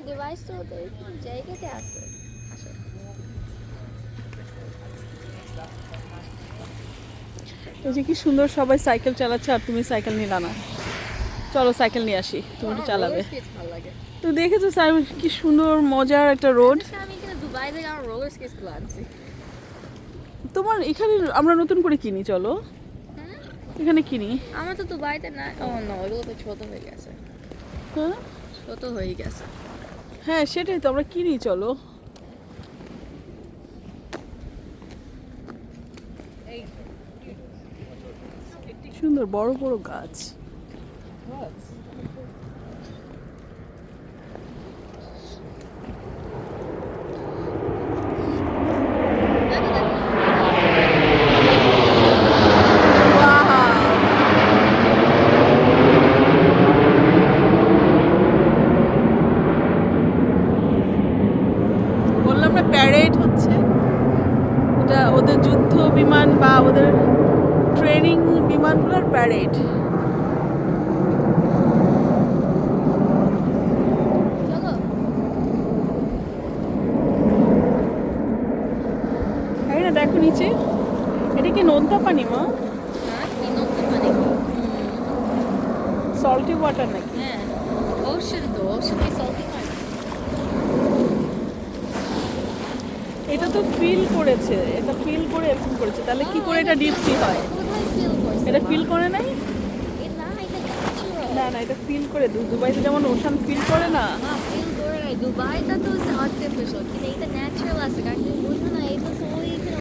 আমার ডিভাইস তো ওদের জায়গাতে আছে। এই যে কি সুন্দর সবাই সাইকেল চালাচ্ছে আর তুমি সাইকেল নিলা না। চলো সাইকেল নিয়ে আসি তুমি একটু চালাবে। তো দেখেছ স্যার কি সুন্দর মজার একটা রোড আচ্ছা, আমি এখানে দুবাই থেকে আমার রোলার স্কেটসগুলো তোমার এখানে আমরা নতুন করে কিনি চলো। এখানে কিনি। আমার তো দুবাইতে না ও না ওগুলো তো ছোট হয়ে গেছে। হ্যাঁ? ছোট হয়ে গেছে। হ্যাঁ সেটাই তো আমরা কিনি চলো। সুন্দর বড় বড় গাছ দেখো, দেখো। না প্যারেড হচ্ছে। এটা ওদের যুদ্ধ বিমান বা ওদের ট্রেনিং বিমানগুলোর প্যারেড দেখো নিচে। এটা কি নোনতা পানি মা? হ্যাঁ সল্টি ওয়াটার নাকি? হ্যাঁ ওশান তো কি সল্টি হয় এটা তো ফিল করেছে, এটা ফিল করে এরকম করেছে। তাহলে কি করে এটা ডিপ হয়? এটা ফিল করে নাই? না না, এটা ফিল করে দুবাইতে যেমন ওশান ফিল করে না। ফিল করে নাই। দুবাইটা তো আর্টিফিশিয়াল কিন্তু এটা ন্যাচারাল আছে, কারণ